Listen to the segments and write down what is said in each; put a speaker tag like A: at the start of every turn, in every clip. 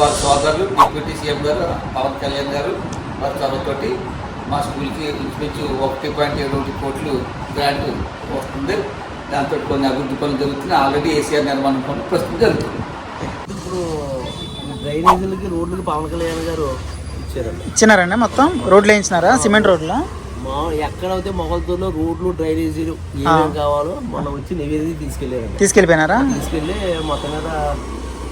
A: వారి సోదరులు deputy CM గారు పవన్ కళ్యాణ్ గారు వారి చొరవతోటి మా స్కూల్కి ఇంచుమించు ఒకటి పాయింట్ ఏడు ఒకటి కోట్లు గ్రాంట్ వస్తుంది. దాంతో కొన్ని అభివృద్ధి పనులు జరుగుతున్నాయి. ఆల్రెడీ ఏసీఆర్ నిర్మాణం పనులు ప్రస్తుతం జరుగుతుంది
B: ఇప్పుడు డ్రైనేజీలకి రోడ్లకి పవన్ కళ్యాణ్ గారు ఇచ్చారండి.
C: ఇచ్చినారండి మొత్తం? రోడ్లు వేయించినారా? సిమెంట్ రోడ్లు?
B: మా ఎక్కడైతే మొగల్తూరులో రోడ్లు డ్రైనేజీలు ఏమేమి కావాలో మనం వచ్చి నివేదిక తీసుకెళ్ళారండి.
C: తీసుకెళ్ళిపోయినారా?
B: తీసుకెళ్ళి మొత్తం మీద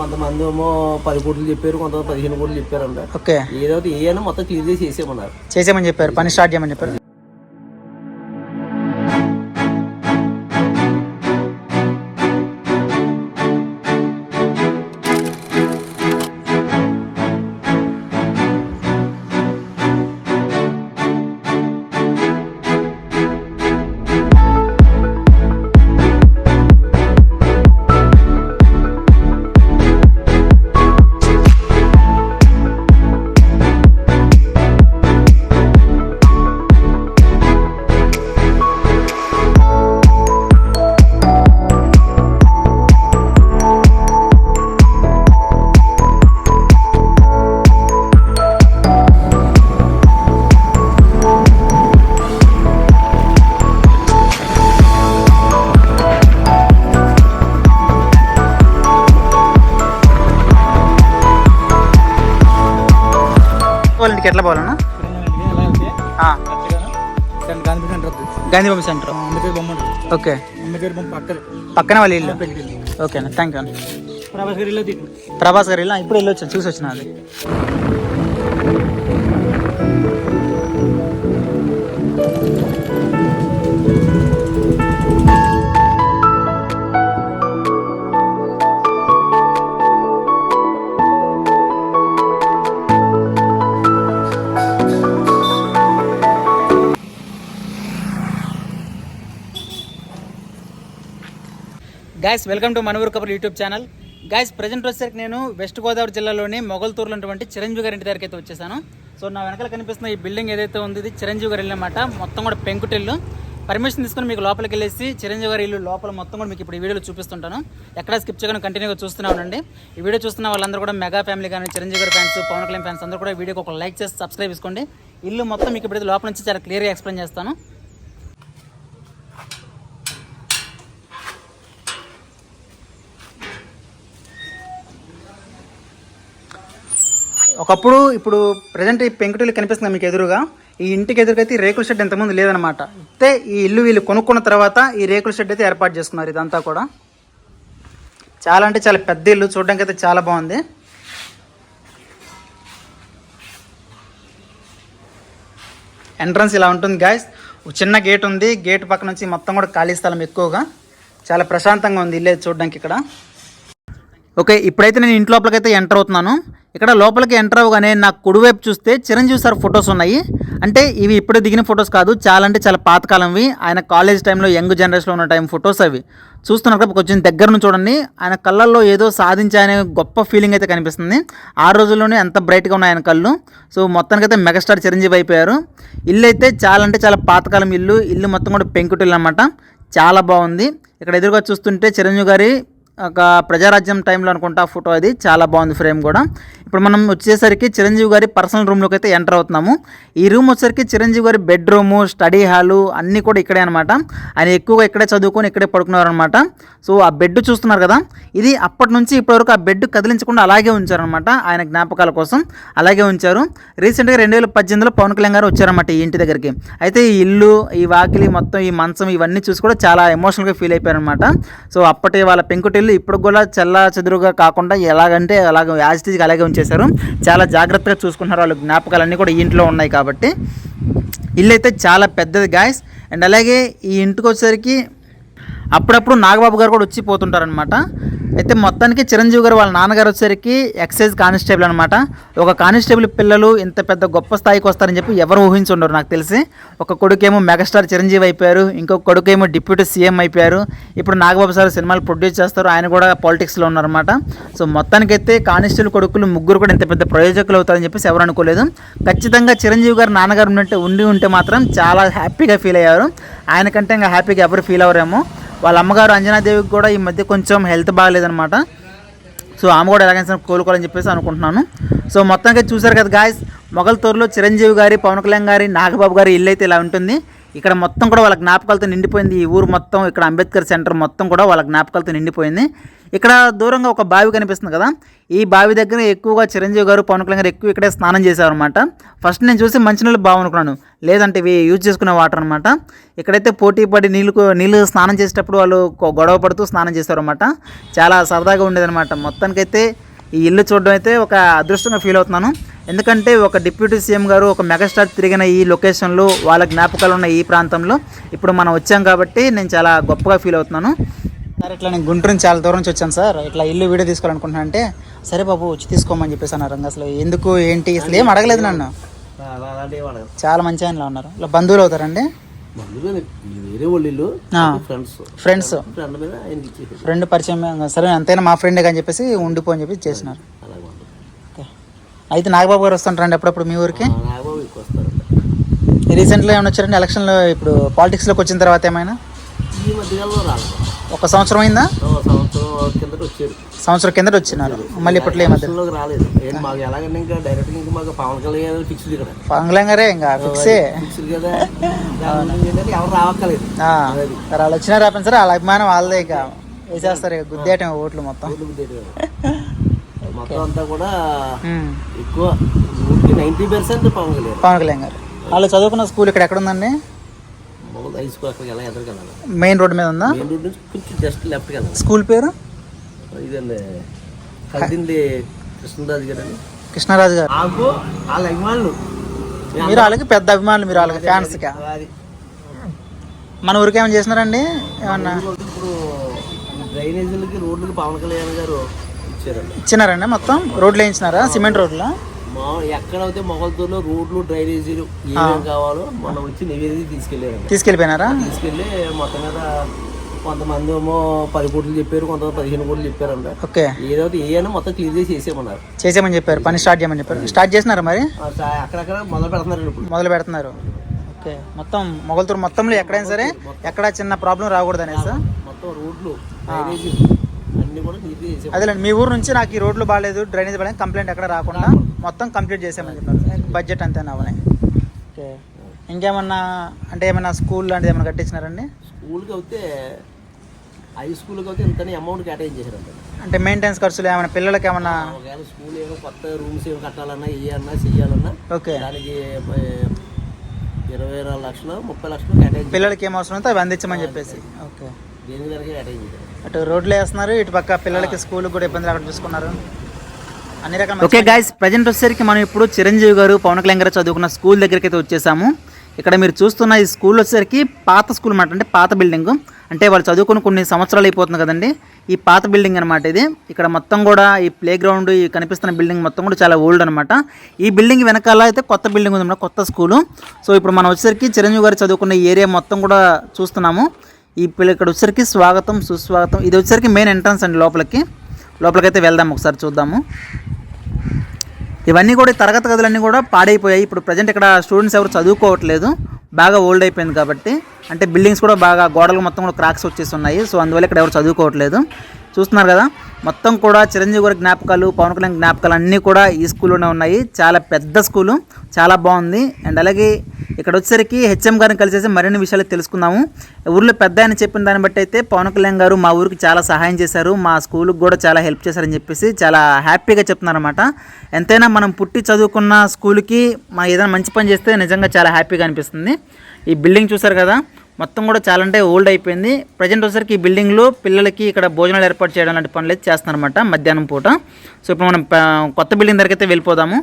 B: కొంతమంది ఏమో పది కోట్లు చెప్పారు కొంతమంది పదిహేను కోట్లు చెప్పారంట.
C: ఓకే.
B: ఏదో ఏ మొత్తం క్లియర్ చేసి చేసేయమన్నారు.
C: చేసేయమని చెప్పారు పని స్టార్ట్ చేయమని చెప్పారు. ఎట్లా పోవాలన్నా?
D: గాంధీ సెంటర్.
C: గాంధీ బొమ్మ సెంటర్ ఓకే.
D: పక్కన.
C: పక్కన వాళ్ళ ఇల్లు. ఓకేనా థ్యాంక్ యూ
D: ప్రభాస్ గారి ఇల్లు
C: ప్రభాస్ గారు ఇల్లు? ఇప్పుడు వెళ్ళి వచ్చాను చూసి వచ్చిన అది. Guys welcome to మనవూరు కబుర్ YouTube channel guys present వచ్చేసరికి నేను వెస్ట్ గోదావరి జిల్లాలోని మొగల్తూరులో ఉన్నటువంటి చిరంజీవి గారి ఇంటి దగ్గరికి అయితే వచ్చేసాను. సో నా వెనకాల కనిపిస్తున్న ఈ బిల్డింగ్ ఏదైతే ఉంది ఇది చిరంజీవి గారి ఇల్లు అనమాట మొత్తం కూడా పెంకుటిల్లు పర్మిషన్ తీసుకుని మీకు లోపలికి వెళ్ళేసి చిరంజీవి గారి ఇల్లు లోపల మొత్తం కూడా మీకు ఇప్పుడు ఈ వీడియోలో చూపిస్తుంటాను. ఎక్కడ స్కిప్ చేయకుండా కంటిన్యూగా చూస్తూనే ఉండండి. ఈ వీడియో చూస్తున్న వాళ్ళందరూ కూడా మెగా ఫ్యామిలీ కానీ చిరంజీవి గారి ఫ్యాన్స్ పవన్ కళ్యాణ్ ఫ్యాన్స్ అందరూ కూడా వీడియోకి ఒక లైక్ చేసి సబ్స్క్రైబ్ చేసుకోండి. ఇల్లు మొత్తం మీకు ఇప్పుడు లోపల నుంచి చాలా క్లియర్గా ఎక్స్ప్లెయిన్ చేస్తాను. ఒకప్పుడు ఇప్పుడు ప్రజెంట్ ఈ పెంకుటిల్లు కనిపిస్తుంది మీకు ఎదురుగా. ఈ ఇంటికి ఎదురుకైతే రేకుల షెడ్ ఇంతకుముందు లేదనమాట అయితే ఈ ఇల్లు వీళ్ళు కొనుక్కున్న తర్వాత ఈ రేకుల షెడ్ అయితే ఏర్పాటు చేసుకున్నారు ఇదంతా కూడా. చాలా అంటే చాలా పెద్ద ఇల్లు చూడడానికి అయితే చాలా బాగుంది. ఎంట్రన్స్ ఇలా ఉంటుంది గాయస్ ఒక చిన్న గేట్ ఉంది. గేట్ పక్క నుంచి మొత్తం కూడా ఖాళీ స్థలం ఎక్కువగా. చాలా ప్రశాంతంగా ఉంది ఇల్లు చూడడానికి ఇక్కడ. ఓకే ఇప్పుడైతే నేను ఇంటి లోపలికైతే ఎంటర్ అవుతున్నాను. ఇక్కడ లోపలికి ఎంటర్ అవ్వగానే నాకు కుడివైపు చూస్తే చిరంజీవి సార్ ఫొటోస్ ఉన్నాయి. అంటే ఇవి ఇప్పుడు దిగిన ఫొటోస్ కాదు చాలా అంటే చాలా పాతకాలంవి. ఆయన కాలేజ్ టైంలో యంగ్ జనరేషన్లో ఉన్న టైం ఫొటోస్ అవి. చూస్తున్నప్పుడు కొంచెం దగ్గర నుంచి చూడండి. ఆయన కళ్ళల్లో ఏదో సాధించాయనే గొప్ప ఫీలింగ్ అయితే కనిపిస్తుంది. ఆ రోజుల్లోనే ఎంత బ్రైట్గా ఉన్నాయి ఆయన కళ్ళు. సో మొత్తానికైతే మెగాస్టార్ చిరంజీవి అయిపోయారు. ఇల్లు అయితే చాలా అంటే చాలా పాతకాలం ఇల్లు. ఇల్లు మొత్తం కూడా పెంకుటిల్లు అనమాట చాలా బాగుంది. ఇక్కడ ఎదురుగా చూస్తుంటే చిరంజీవి గారి ఒక ప్రజారాజ్యం టైంలో అనుకుంటా ఫోటో అది. చాలా బాగుంది ఫ్రేమ్ కూడా. ఇప్పుడు మనం వచ్చేసరికి చిరంజీవి గారి పర్సనల్ రూమ్లోకి అయితే ఎంటర్ అవుతున్నాము. ఈ రూమ్ వచ్చేసరికి చిరంజీవి గారి బెడ్రూము స్టడీ హాలు అన్నీ కూడా ఇక్కడే అనమాట ఆయన ఎక్కువగా ఇక్కడే చదువుకొని ఇక్కడే పడుకున్నారు అనమాట సో ఆ బెడ్ చూస్తున్నారు కదా. ఇది అప్పటి నుంచి ఇప్పటివరకు ఆ బెడ్ కదిలించకుండా అలాగే ఉంచారనమాట ఆయన జ్ఞాపకాల కోసం. అలాగే ఉంచారు. రీసెంట్గా రెండు వేల పద్దెనిమిదిలో పవన్ కళ్యాణ్ గారు వచ్చారనమాట ఈ ఇంటి దగ్గరికి. అయితే ఈ ఇల్లు ఈ వాకిలి మొత్తం ఈ మంచం ఇవన్నీ చూసి కూడా చాలా ఎమోషనల్గా ఫీల్ అయిపోయారనమాట సో అప్పటి వాళ్ళ పెంకుటిల్లు ఇప్పుడు కూడా చల్ల చెదురుగా కాకుండా ఎలాగంటే అలాగ యాజిటీజ్గా అలాగే ఉంచేశారు. చాలా జాగ్రత్తగా చూసుకుంటున్నారు వాళ్ళ జ్ఞాపకాలన్నీ కూడా ఈ ఇంట్లో ఉన్నాయి కాబట్టి. ఇల్లు అయితే చాలా పెద్దది గాయస్ అండ్ అలాగే ఈ ఇంటికి వచ్చేసరికి అప్పుడప్పుడు నాగబాబు గారు కూడా వచ్చి పోతుంటారనమాట అయితే మొత్తానికి చిరంజీవి గారు వాళ్ళ నాన్నగారు వచ్చేసరికి ఎక్సైజ్ కానిస్టేబుల్ అనమాట ఒక కానిస్టేబుల్ పిల్లలు ఇంత పెద్ద గొప్ప స్థాయికి వస్తారని చెప్పి ఎవరు ఊహించుండరు నాకు తెలిసి. ఒక కొడుకేమో మెగాస్టార్ చిరంజీవి అయిపోయారు. ఇంకొక కొడుకేమో డిప్యూటీ సీఎం అయిపోయారు. ఇప్పుడు నాగబాబు సార్ సినిమాలు ప్రొడ్యూస్ చేస్తారు. ఆయన కూడా పాలిటిక్స్లో ఉన్నారన్నమాట. సో మొత్తానికైతే కానిస్టేబుల్ కొడుకులు ముగ్గురు కూడా ఇంత పెద్ద ప్రయోజకులు అవుతారని చెప్పేసి ఎవరు అనుకోలేదు. ఖచ్చితంగా చిరంజీవి గారు నాన్నగారు ఉన్నట్టు ఉండి ఉంటే మాత్రం చాలా హ్యాపీగా ఫీల్ అయ్యారు. ఆయన కంటే ఇంకా హ్యాపీగా ఎవరు ఫీల్ అవ్వరేమో. వాళ్ళ అమ్మగారు అంజనాదేవికి కూడా ఈ మధ్య కొంచెం హెల్త్ బాగాలేదనమాట సో ఆమె కూడా ఎలాగైనా కోలుకోవాలని చెప్పేసి అనుకుంటున్నాను. సో మొత్తానికి చూశారు కదా గాయస్ మొగల్తూరులో చిరంజీవి గారి పవన్ కళ్యాణ్ గారి నాగబాబు గారి ఇల్లు అయితే ఇలా ఉంటుంది. ఇక్కడ మొత్తం కూడా వాళ్ళ జ్ఞాపకాలతో నిండిపోయింది. ఈ ఊరు మొత్తం ఇక్కడ అంబేద్కర్ సెంటర్ మొత్తం కూడా వాళ్ళ జ్ఞాపకాలతో నిండిపోయింది. ఇక్కడ దూరంగా ఒక బావి కనిపిస్తుంది కదా. ఈ బావి దగ్గర ఎక్కువగా చిరంజీవి గారు పవన్ కళ్యాణ్ గారు ఎక్కువ ఇక్కడే స్నానం చేశారు అనమాట ఫస్ట్ నేను చూసి మంచినీళ్ళు బాగునుకున్నాను లేదంటే ఇవి యూజ్ చేసుకునే వాటర్ అనమాట ఇక్కడైతే పోటీ పడి నీళ్ళు నీళ్ళు స్నానం చేసేటప్పుడు వాళ్ళు గొడవ పడుతూ స్నానం చేశారనమాట చాలా సరదాగా ఉండేదన్నమాట. మొత్తానికైతే ఈ ఇల్లు చూడడం అయితే ఒక అదృష్టంగా ఫీల్ అవుతున్నాను. ఎందుకంటే ఒక డిప్యూటీ సీఎం గారు ఒక మెగాస్టార్ తిరిగిన ఈ లొకేషన్లో వాళ్ళ జ్ఞాపకాలు ఉన్న ఈ ప్రాంతంలో ఇప్పుడు మనం వచ్చాం కాబట్టి నేను చాలా గొప్పగా ఫీల్ అవుతున్నాను. సార్ ఇట్లా నేను గుంటూరు నుంచి చాలా దూరం నుంచి వచ్చాను సార్. ఇట్లా ఇల్లు వీడియో తీసుకోవాలనుకుంటున్నా అంటే సరే బాబు వచ్చి తీసుకోమని చెప్పేసి అన్నారు. అసలు ఎందుకు ఏంటి? అసలు ఏం అడగలేదు నన్ను. చాలా మంచి ఆయనలో ఉన్నారు. ఇలా బంధువులు అవుతారండి.
B: ఫ్రెండ్స్
C: ఫ్రెండ్స్
B: ఫ్రెండ్
C: పరిచయం సరే ఎంతైనా మా ఫ్రెండే అని చెప్పేసి ఉండిపో అని చెప్పి చేసినారు. అయితే నాగబాబు గారు వస్తుంటారండి అప్పుడప్పుడు మీ ఊరికి.
B: నాగబాబు ఎక్కువ వస్తారంట
C: రీసెంట్గా ఏమైనా వచ్చారండి? ఎలక్షన్లో ఇప్పుడు పాలిటిక్స్లోకి వచ్చిన తర్వాత ఏమైనా?
B: ఈ మధ్యకాలంలో రాలేదు.
C: ఒక సంవత్సరం అయిందా?
B: సంవత్సరం కిందట
C: వచ్చినారు. మళ్ళీ ఇప్పట్లో
B: రాలేదు. మాకు ఎలాగంటే ఇంకా? డైరెక్ట్ ఇంకా మాకు పవన్ కళ్యాణ్ ఫిక్స్డ్ ఇక్కడ.
C: పవన్ గారే ఇంకా ఫిక్సే.
B: కదా. ఎవరు రావక్కలేదు
C: వాళ్ళు వచ్చినా రాపని సరే వాళ్ళ అభిమానం వాళ్ళదే ఇక. వేసేస్తారు ఇక. గుద్దేయటం ఓట్లు మొత్తం.
B: గుద్దేటి. మొత్తం అంతా కూడా. ఎక్కువ నైంటీ పర్సెంట్ పవన్ కళ్యాణ్.
C: పవన్ కళ్యాణ్ గారు. వాళ్ళు చదువుకున్న స్కూల్ ఇక్కడ ఎక్కడ ఉందండి?
B: హై స్కూల్ అక్కడికి వెళ్ళాలి ఎదురుకి వెళ్ళాలి.
C: మెయిన్ రోడ్ మీద ఉందా?
B: మెయిన్ రోడ్ నుంచి కొంచెం జస్ట్ లెఫ్ట్కి వెళ్ళాలి.
C: స్కూల్ పేరు?
B: ఇదండి కదింది కృష్ణరాజు గారు అని
C: కృష్ణరాజు గారు.
B: నాకు వాళ్ళ అభిమానులు.
C: మీరు వాళ్ళకి పెద్ద అభిమానులు మీరు వాళ్ళకి ఫ్యాన్స్గా మన ఊరికి ఏమైనా చేసినారండి? ఏమన్నా?
B: ఇప్పుడు డ్రైనేజీలకి రోడ్లకి పవన్ కళ్యాణ్ గారు
C: ఇచ్చినారండి మొత్తం? రోడ్లు వేయించినారా? సిమెంట్ రోడ్లు?
B: ఎక్కడైతే మొగల్తూరులో రోడ్లు డ్రైనేజీలు ఏమేమి కావాలో మనం వచ్చి నివేదిక తీసుకెళ్ళారండి.
C: తీసుకెళ్ళిపోయినారా?
B: తీసుకెళ్ళి మొత్తం మీద కొంతమంది ఏమో పది కోట్లు చెప్పారు కొంతమంది పదిహేను కోట్లు చెప్పారంట
C: ఓకే.
B: ఏదో ఏ అయినా మొత్తం క్లియర్ చేసి చేసేయమన్నారు.
C: చేసేయమని చెప్పారు పని స్టార్ట్ చేయమని చెప్పారు. స్టార్ట్ చేసినారా మరి?
B: అక్కడక్కడ మొదలు పెడుతున్నారు ఇప్పుడు.
C: మొదలు పెడుతున్నారు. ఓకే. మొత్తం మొగల్తూరు మొత్తంలో ఎక్కడైనా సరే ఎక్కడ చిన్న ప్రాబ్లం రాకూడదు అనేసి?
B: మొత్తం రోడ్లు డ్రైనేజీ అన్ని కూడా క్లియర్ చేసే
C: అదేలేండి మీ ఊరు నుంచి నాకు ఈ రోడ్లు బాగాలేదు డ్రైనేజ్ బాగాలేదు కంప్లైంట్ ఎక్కడ రాకుండా మొత్తం కంప్లీట్ చేసామని చెప్పారు. బడ్జెట్ అంతేనా అవనే ఓకే. ఇంకేమన్నా అంటే ఏమన్నా స్కూల్ లాంటిది ఏమైనా కట్టించినారండి?
B: స్కూల్కి అయితే హై స్కూల్కి అయితే ఇంతనే అమౌంట్ కేటాయించేసారంట
C: అంటే మెయింటెనెన్స్ ఖర్చులు ఏమైనా పిల్లలకి ఏమన్నా?
B: ఒకవేళ స్కూల్ ఏమో కొత్త రూమ్స్ ఏమో కట్టాలన్నా వేయాలన్నా చెయ్యాలన్నా
C: ఓకే.
B: దానికి ఇరవై నాలుగు లక్షలు ముప్పై లక్షలు కేటాయించి
C: పిల్లలకి ఏం అవసరం ఉందో అవి అందించమని చెప్పేసి. ఓకే.
B: దేనికి దానికి కేటాయించారు
C: అటు రోడ్లు వేస్తున్నారు ఇటు పక్క పిల్లలకి స్కూల్ కూడా ఇబ్బందులు అక్కడ చూసుకున్నారు. అన్ని రకాల ఓకే గాయస్ ప్రజెంట్ వచ్చేసరికి మనం ఇప్పుడు చిరంజీవి గారు పవన్ కళ్యాణ్ గారు చదువుకున్న స్కూల్ దగ్గరికి అయితే వచ్చేసాము. ఇక్కడ మీరు చూస్తున్న ఈ స్కూల్ వచ్చేసరికి పాత స్కూల్ అనమాట అంటే పాత బిల్డింగ్. అంటే వాళ్ళు చదువుకుని కొన్ని సంవత్సరాలు అయిపోతుంది కదండి. ఈ పాత బిల్డింగ్ అనమాట ఇది. ఇక్కడ మొత్తం కూడా ఈ ప్లే గ్రౌండ్ ఈ కనిపిస్తున్న బిల్డింగ్ మొత్తం కూడా చాలా ఓల్డ్ అనమాట ఈ బిల్డింగ్ వెనకాల అయితే కొత్త బిల్డింగ్ ఉంది కొత్త స్కూలు. సో ఇప్పుడు మనం వచ్చేసరికి చిరంజీవి గారు చదువుకున్న ఏరియా మొత్తం కూడా చూస్తున్నాము. ఈ పిల్ల ఇక్కడ వచ్చేసరికి స్వాగతం సుస్వాగతం. ఇది వచ్చేసరికి మెయిన్ ఎంట్రన్స్ అండి లోపలికి. లోపలికైతే వెళ్దాం ఒకసారి చూద్దాము. ఇవన్నీ కూడా తరగతి గదులన్నీ కూడా పాడైపోయాయి. ఇప్పుడు ప్రజెంట్ ఇక్కడ స్టూడెంట్స్ ఎవరు చదువుకోవట్లేదు. బాగా ఓల్డ్ అయిపోయింది కాబట్టి. అంటే బిల్డింగ్స్ కూడా బాగా గోడలు మొత్తం కూడా క్రాక్స్ వచ్చేసి ఉన్నాయి. సో అందువల్ల ఇక్కడ ఎవరు చదువుకోవట్లేదు. చూస్తున్నారు కదా? మొత్తం కూడా చిరంజీవి గారి జ్ఞాపకాలు పవన్ కళ్యాణ్ జ్ఞాపకాలు అన్నీ కూడా ఈ స్కూల్లోనే ఉన్నాయి. చాలా పెద్ద స్కూలు చాలా బాగుంది. అండ్ అలాగే ఇక్కడ వచ్చేసరికి హెచ్ఎం గారిని కలిసేసి మరిన్ని విషయాలు తెలుసుకుందాము. ఊర్లో పెద్ద ఆయన చెప్పిన దాన్ని బట్టి అయితే పవన్ కళ్యాణ్ గారు మా ఊరికి చాలా సహాయం చేశారు. మా స్కూల్కి కూడా చాలా హెల్ప్ చేశారని చెప్పేసి చాలా హ్యాపీగా చెప్తున్నారన్నమాట. ఎంతైనా మనం పుట్టి చదువుకున్న స్కూల్కి మా ఏదైనా మంచి పని చేస్తే నిజంగా చాలా హ్యాపీగా అనిపిస్తుంది. ఈ బిల్డింగ్ చూసారు కదా? మొత్తం కూడా చాలా అంటే ఓల్డ్ అయిపోయింది. ప్రజెంట్ వచ్చేసరికి ఈ బిల్డింగ్లో పిల్లలకి ఇక్కడ భోజనాలు ఏర్పాటు చేయడం లాంటి పనులు అయితే చేస్తున్నారన్నమాట మధ్యాహ్నం పూట. సో ఇప్పుడు మనం కొత్త బిల్డింగ్ దగ్గరికి అయితే వెళ్ళిపోదాము.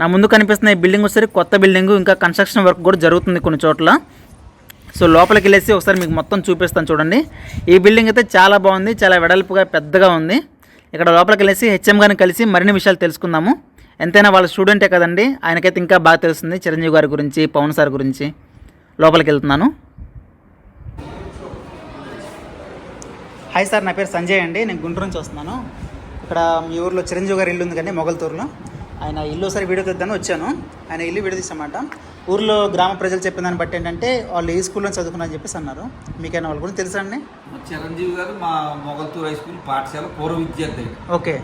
C: నా ముందు కనిపిస్తున్న ఈ బిల్డింగ్ వచ్చేసరికి కొత్త బిల్డింగ్ ఇంకా కన్స్ట్రక్షన్ వర్క్ కూడా జరుగుతుంది కొన్ని చోట్ల. సో లోపలికి వెళ్ళేసి ఒకసారి మీకు మొత్తం చూపిస్తాను చూడండి. ఈ బిల్డింగ్ అయితే చాలా బాగుంది చాలా వెడల్పుగా పెద్దగా ఉంది. ఇక్కడ లోపలికి వెళ్ళేసి హెచ్ఎం గారిని కలిసి మరిన్ని విషయాలు తెలుసుకుందాము. ఎంతైనా వాళ్ళ స్టూడెంటే కదండి? ఆయనకైతే ఇంకా బాగా తెలుస్తుంది చిరంజీవి గారి గురించి పవన్ సార్ గురించి. లోపలికి వెళ్తున్నాను. హాయ్ సార్ నా పేరు సంజయ్ అండి. నేను గుంటూరు నుంచి వస్తున్నాను. ఇక్కడ మీ ఊర్లో చిరంజీవి గారి ఇల్లు ఉంది కానీ మొగల్తూరులో. ఆయన ఇల్లు ఒకసారి వీడియో తీద్దాను వచ్చాను. ఆయన ఇల్లు వీడియో తీసామాట ఊర్లో గ్రామ ప్రజలు చెప్పిన దాన్ని బట్టి ఏంటంటే వాళ్ళు ఏ స్కూల్లో చదువుకున్నారని చెప్పేసి అన్నారు. మీకైనా వాళ్ళ గురించి తెలుసా అండి?
A: చిరంజీవి గారు మా మొగల్తూరు హై స్కూల్ పాఠశాల పూర్వ విద్యార్థి.
C: Okay.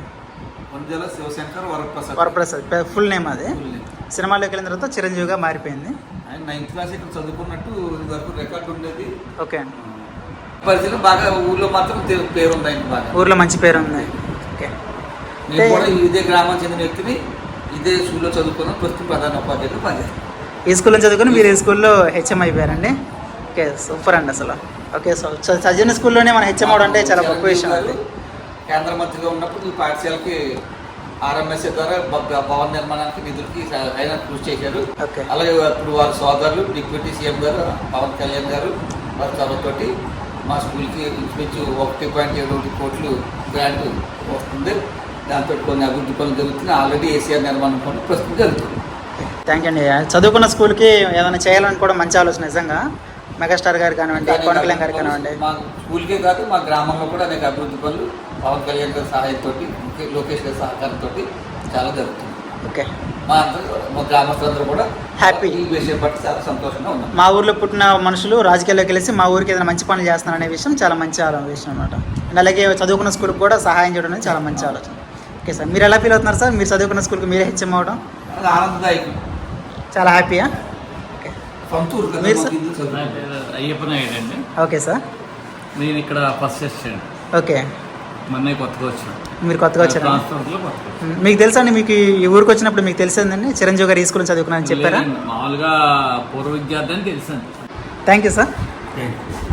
A: Sivasankar Varaprasad.
C: Varaprasad full name అది. సినిమాలోకి వెళ్ళిన తర్వాత చిరంజీవిగా మారిపోయింది.
A: నైన్త్ క్లాస్ ఇక్కడ చదువుకున్నట్టు వరకు రికార్డు ఉండేది.
C: ఓకే. అండి
A: పరిచయం బాగా ఊర్లో మాత్రం పేరు ఉంది ఆయన బాగా
C: ఊర్లో మంచి పేరు ఉంది ఓకే.
A: నేను కూడా ఇదే గ్రామం చెందిన వ్యక్తిని ఇదే స్కూల్లో చదువుకున్న ప్రస్తుతం ప్రధాన ఉపాధ్యాయులు పనిచేస్తాను
C: ఈ స్కూల్లో చదువుకుని మీరు ఈ స్కూల్లో హెచ్ఎం అయిపోయారండి? ఓకే సూపర్ అండి అసలు. ఓకే సో చదివిన స్కూల్లోనే మన హెచ్ఎం అవడం అంటే చాలా గొప్ప విషయం
A: గారు కేంద్ర మంత్రిగా ఉన్నప్పుడు ఈ పాఠశాలకి ఆర్ఎంఎస్ఏ ద్వారా భవన నిర్మాణానికి నిధులకి ఆయన కృషి చేశారు. అలాగే అప్పుడు వారి సోదరులు డిప్యూటీ సీఎం గారు పవన్ కళ్యాణ్ గారు వారి చొరవతోటి మా స్కూల్కి ఇంచుమించు ఒకటి పాయింట్ ఏడు ఒకటి కోట్లు గ్రాంట్ వస్తుంది. దాంతో కొన్ని అభివృద్ధి పనులు జరుగుతున్నాయి. ఆల్రెడీ ఏసీఆర్ నిర్మాణం పనులు ప్రస్తుతం జరుగుతుంది
C: థ్యాంక్ యూ అండి. చదువుకున్న స్కూల్కి ఏదైనా చేయాలని కూడా మంచి ఆలోచన నిజంగా? మెగాస్టార్ గారు కానివ్వండి కళ్యాణ్ గారు కానివ్వండి.
A: మా స్కూల్కే కాదు మా గ్రామంలో కూడా అనేక అభివృద్ధి పనులు పవన్ కళ్యాణ్ గారి సహాయంతో లోకేష్ గారి సహకారంతో చాలా జరుగుతుంది
C: ఓకే.
A: మా అందరూ మా గ్రామస్తులందరూ కూడా
C: Happy.
A: ఈ విషయం బట్టి చాలా సంతోషంగా ఉన్నాం.
C: మా ఊర్లో పుట్టిన మనుషులు రాజకీయాల్లోకి వెళ్ళి మా ఊరికి ఏదైనా మంచి పనులు చేస్తున్నారనే విషయం చాలా మంచి విషయం అనమాట అండ్ అలాగే చదువుకున్న స్కూల్కి కూడా సహాయం చేయడం అనేది చాలా మంచి ఆలోచన. ఓకే సార్ మీరు ఎలా ఫీల్ అవుతున్నారు సార్? మీరు చదువుకున్న స్కూల్కి మీరే హెచ్ఎం
A: ఆనందదాయకం.
C: చాలా హ్యాపీయా? ఓకే. సార్?
A: ఇల్లు చదువు.
E: నా పేరు అయ్యప్ప నాయుడు అండి.
C: Okay sir.
E: నేను ఇక్కడ ఫస్ట్ అసిస్టెంట్
C: ఓకే.
E: మొన్నే కొత్తగా వచ్చాను
C: మీరు కొత్తగా వచ్చారా. మీకు తెలుసా అండి మీకు ఈ ఊరికి వచ్చినప్పుడు మీకు తెలిసిందండి? చిరంజీవి గారు ఈ స్కూల్ చెప్పారా?
E: లేదండి, మామూలుగా పూర్వ విద్యార్థి అని తెలుసండి
C: thank you sir
A: Thank you.